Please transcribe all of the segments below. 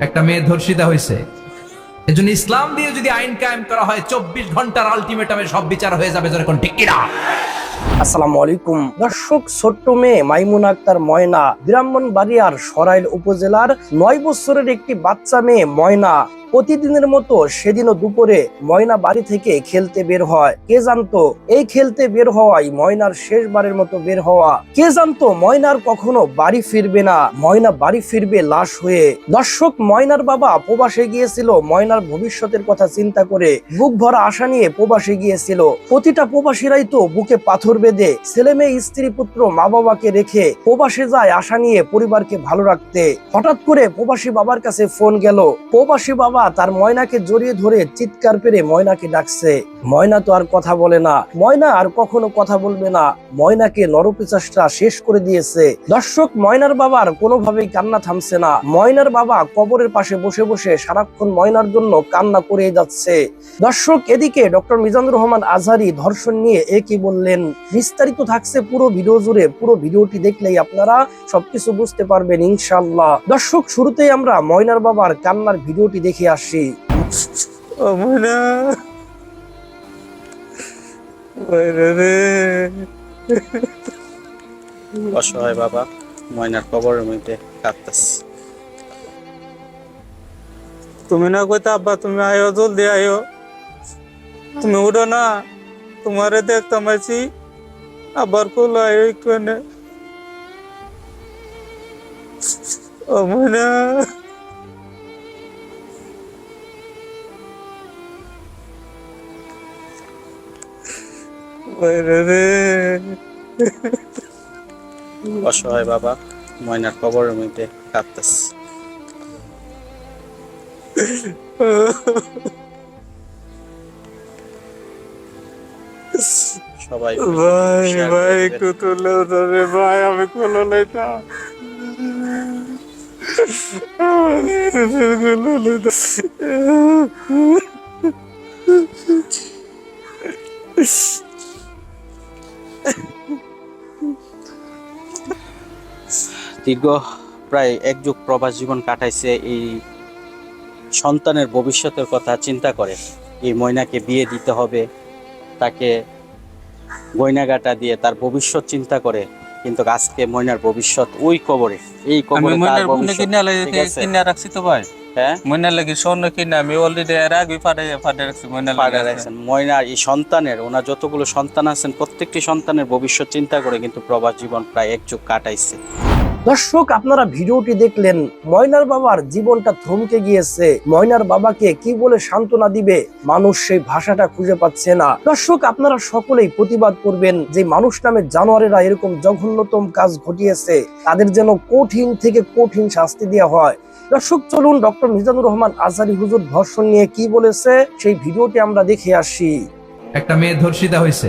একটা মেয়ে ধর্ষিতা হয়েছে। এজন্য ইসলাম দিয়ে যদি আইন কায়েম করা হয়, চব্বিশ ঘণ্টার আলটিমেটামে সব বিচার হয়ে যাবে যেরকম ঠিক কিনা? আসসালামু আলাইকুম। দর্শক, ছোট্ট মেয়ে মাইমুন আক্তার ময়না সরাইল উপজেলার নয় একটি বাচ্চা মেয়ে ময়না। প্রতিদিনের মতো সেদিনও দুপুরে ময়না বাড়ি থেকে খেলতে বের হয়। কে জানতো, এই খেলতে বের হওয়াই ময়নার শেষবারের মতো বের হওয়া। কে জানতো, ময়নার কখনো বাড়ি ফিরবে না। ময়না বাড়ি ফিরবে লাশ হয়ে। দর্শক, ময়নার বাবা প্রবাসে গিয়েছিল। ময়নার ভবিষ্যতের কথা চিন্তা করে বুক ভরা আশা নিয়ে প্রবাসে গিয়েছিল। প্রতিটা প্রবাসীরাই তো বুকে পাথর বেঁধে ছেলে মেয়ে, স্ত্রী, পুত্র মা বাবাকে রেখে প্রবাসে যায় আশা নিয়ে পরিবারকে ভালো রাখতে। হঠাৎ করে প্রবাসী বাবার কাছে ফোন গেল। প্রবাসী বাবা তার ময়নাকে জড়িয়ে ধরে চিৎকার পেরে ময়নাকে ডাকছে। ময়না তো আর কথা বলে না। ময়না আর কখনো কথা বলবে না। ময়নাকে নরপিচাসটা শেষ করে দিয়েছে। দর্শক, ময়নার বাবার কোনোভাবেই কান্না থামছে না। ময়নার বাবা কবরের পাশে বসে বসে সারাক্ষণ ময়নার জন্য কান্না করে যাচ্ছে। দর্শক, এদিকে ডক্টর মিজানুর রহমান আজহারি ধর্ষণ নিয়ে এ কি বললেন? বিস্তারিত থাকছে পুরো ভিডিও জুড়ে। পুরো ভিডিওটি দেখলেই আপনারা সবকিছু বুঝতে পারবেন ইনশাল্লাহ দর্শক, শুরুতেই আমরা ময়নার বাবার কান্নার ভিডিওটি দেখে আসি। ও ময়না অসহায় বাবা ময়নার কবরের মধ্যে কাঁদতেছে তুমি না কইতে আব্বা তুমি আয়ো জলদি আয়ো। তুমি উঠো না তোমারে দেখতাম আছি আবার কোল আয়ো একটু। ও ময়না অসহায় বাবা ময়নার কবরের মধ্যে কাঁদতেছে সবাই ভাই ভাই একটু তুলে ধরে ভাই আমি কোলো লইতা কোলো দীর্ঘ প্রায় এক যুগ প্রবাস জীবন কাটাইছে এই সন্তানের ভবিষ্যতের কথা চিন্তা করে। এই ময়নাকে বিয়ে দিতে হবে তাকে গয়নাগাটা দিয়ে তার ভবিষ্যৎ চিন্তা করে। কিন্তু আজকে ময়নার ভবিষ্যৎ ওই কবরে এই কবরে তার ভবিষ্যৎ কিনে রাখছি তো ভাই। হ্যাঁ? মইনার লাগি স্বর্ণ কিনে আমি অলরেডি এর আগে ফাটে ফাটে রাখছি মইনার পাগা রাখছেন। ময়নার এই সন্তানের ওনার যতগুলো সন্তান আছেন প্রত্যেকটি সন্তানের ভবিষ্যৎ চিন্তা করে কিন্তু প্রবাস জীবন প্রায় এক যুগ কাটাইছে। দর্শক, আপনারা ভিডিওটি দেখলেন, ময়নার বাবার জীবনটা থমকে গিয়েছে। ময়নার বাবাকে কি বলে সান্ত্বনা দিবে? মানুষ সেই ভাষাটা খুঁজে পাচ্ছে না। দর্শক, আপনারা সকলেই প্রতিবাদ করবেন যে মানুষ নামে জানোয়ারেরা এরকম জঘন্যতম কাজ ঘটিয়েছে। তাদের যেন কঠিন থেকে কঠিন শাস্তি দেওয়া হয়। দর্শক, চলুন ডক্টর মিজানুর রহমান আজহারি হুজুর ধর্ষণ নিয়ে কি বলেছে, সেই ভিডিওটি আমরা দেখে আসি। একটা মেয়ে ধর্ষিতা হয়েছে।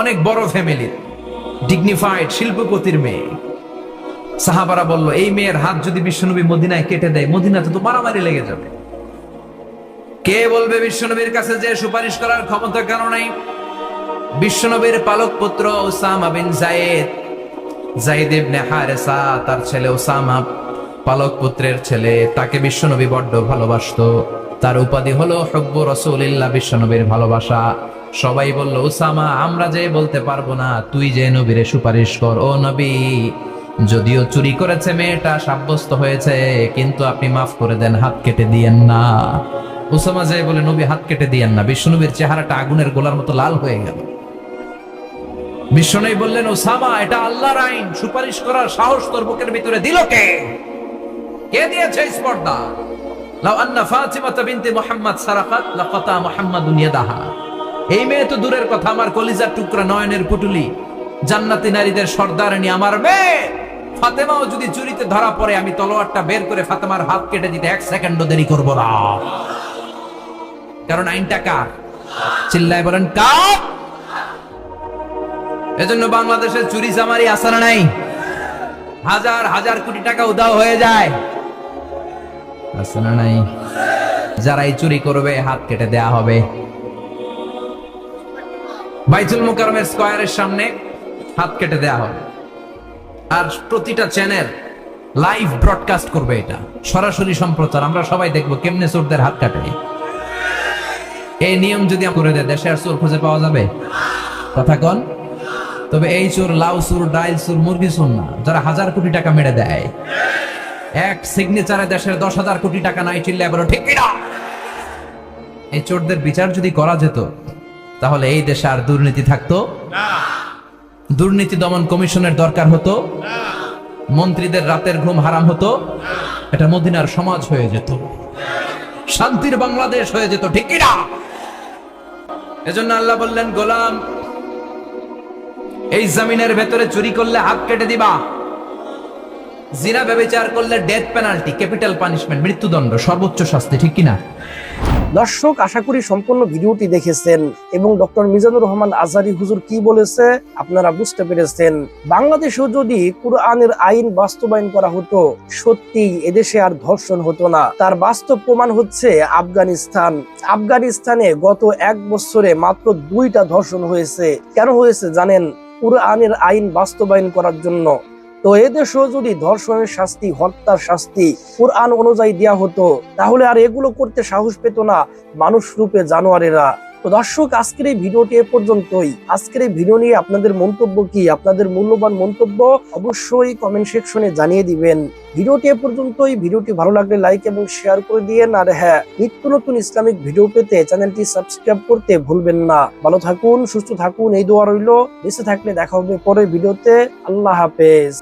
অনেক বড় ফ্যামিলির ডিগনিফাইড শিল্পপতির মেয়ে। সাহাবারা বলল, এই মেয়ের হাত যদি বিশ্বনবী মদিনায় কেটে দেয়, মদিনাতে তো মারামারি লেগে যাবে। কে বলবে বিশ্বনবীর কাছে যে সুপারিশ করার ক্ষমতা কেন নাই? বিশ্বনবীর পালক পুত্র Osama bin Zayed Zaid ibn Haritha, তার ছেলে ওসামা পালক পুত্রের ছেলে, তাকে বিশ্বনবী বড্ড ভালোবাসতো। তার উপাধি হলো হব্ব রসুলিল্লাহ বিশ্বনবীর ভালোবাসা। সবাই বলল, ওসামা, আমরা যে বলতে পারব না, তুই যে নবীরে সুপারিশ কর, ও নবী। যদিও চুরি করেছে মেয়েটা, সাব্যস্ত হয়েছে, কিন্তু আপনি মাফ করে দেন, হাত কেটে দিয়েন না। উসামা যে বলে, নবী, হাত কেটে দিয়েন না। বিশ্বনবীর চেহারাটা আগুনের গোলার মতো লাল হয়ে গেল। বিশ্বনবী বললেন, ওসামা, এটা আল্লাহর আইন। সুপারিশ করার সাহস তোর বুকের ভিতরে দিল কে? কে দিয়েছে স্পর্ধা? আন্না ফাতিমা মুহাম্মদ মুহাম্মাদুন ইয়াদাহা। এই মেয়ে তো দূরের কথা, আমার কলিজার টুকরা নয়নের পুটুলি। জান্নাতি নারীদের সর্দারণী আমার মেয়ে। ফাতেমাও যদি চুরিতে ধরা পড়ে, আমি তলোয়ারটা বের করে ফাতেমার হাত কেটে দিতে এক সেকেন্ডও দেরি করব না। কারণ আইনটা কার? চিল্লায় বলেন, কার? এজন্য বাংলাদেশের চুরি চামারি আসানা নাই। হাজার হাজার কোটি টাকা উদাও হয়ে যায়। আসানা নাই। যারা এই চুরি করবে, হাত কেটে দেয়া হবে। বাইতুল মুকাররমের স্কোয়ারের সামনে হাত কেটে দেয়া হবে। আর প্রতিটা চ্যানেল লাইভ ব্রডকাস্ট করবে এটা। সরাসরি সম্প্রচার, আমরা সবাই দেখব কেমনে চোরদের হাত কাটে। এই নিয়ম যদি করে দেয়, দেশে আর চোর খুঁজে পাওয়া যাবে? কথা কন। তবে এই চোর লাউ চোর, ডাইল চোর, মুরগি চোর না, যারা হাজার কোটি টাকা মেরে দেয়। এক সিগনেচারে দেশের দশ হাজার কোটি টাকা নাই চিল্লে বলো, ঠিক কিনা? এই চোরদের বিচার যদি করা যেত তাহলে এই দেশে আর দুর্নীতি থাকতো? দুর্নীতি দমন কমিশনের দরকার হতো? মন্ত্রীদের রাতের ঘুম হারাম হতো? এটা মদিনার সমাজ হয়ে যেত। শান্তির বাংলাদেশ হয়ে যেত ঠিক কিনা এজন্য আল্লাহ বললেন গোলাম এই জমিনের ভেতরে চুরি করলে হাত কেটে দিবা। জিনা ব্যবচার করলে ডেথ পেনাল্টি ক্যাপিটাল পানিশমেন্ট মৃত্যুদণ্ড সর্বোচ্চ শাস্তি ঠিক কিনা দর্শক, আশা করি সম্পূর্ণ ভিডিওটি দেখেছেন এবং ডক্টর মিজানুর রহমান আজারি হুজুর কি বলেছে আপনারা বুঝতে পেরেছেন। বাংলাদেশেও যদি কুরআনের আইন বাস্তবায়ন করা হতো সত্যি এদেশে আর ধর্ষণ হতো না। তার বাস্তব প্রমাণ হচ্ছে আফগানিস্তান। আফগানিস্তানে গত এক বছরে মাত্র দুইটা ধর্ষণ হয়েছে। কেন হয়েছে জানেন? কুরআনের আইন বাস্তবায়ন করার জন্য। তো এদেশেও যদি ধর্ষণের শাস্তি, হত্যার শাস্তি কোরআন অনুযায়ী দেওয়া হতো, তাহলে আর এগুলো করতে সাহস পেত না মানুষ রূপে জানোয়ারেরা। তো দর্শক, আজকের এই ভিডিওটি এ পর্যন্তই। আজকের এই ভিডিও নিয়ে আপনাদের মন্তব্য কি? আপনাদের মূল্যবান মন্তব্য অবশ্যই কমেন্ট সেকশনে জানিয়ে দিবেন। ভিডিওটি এ পর্যন্তই। ভিডিওটি ভালো লাগলে লাইক এবং শেয়ার করে দিয়েন। আর হ্যাঁ নিত্য নতুন ইসলামিক ভিডিও পেতে চ্যানেলটি সাবস্ক্রাইব করতে ভুলবেন না। ভালো থাকুন, সুস্থ থাকুন। এই দোয়া রইল। বেঁচে থাকলে দেখা হবে পরের ভিডিওতে। আল্লাহ হাফেজ।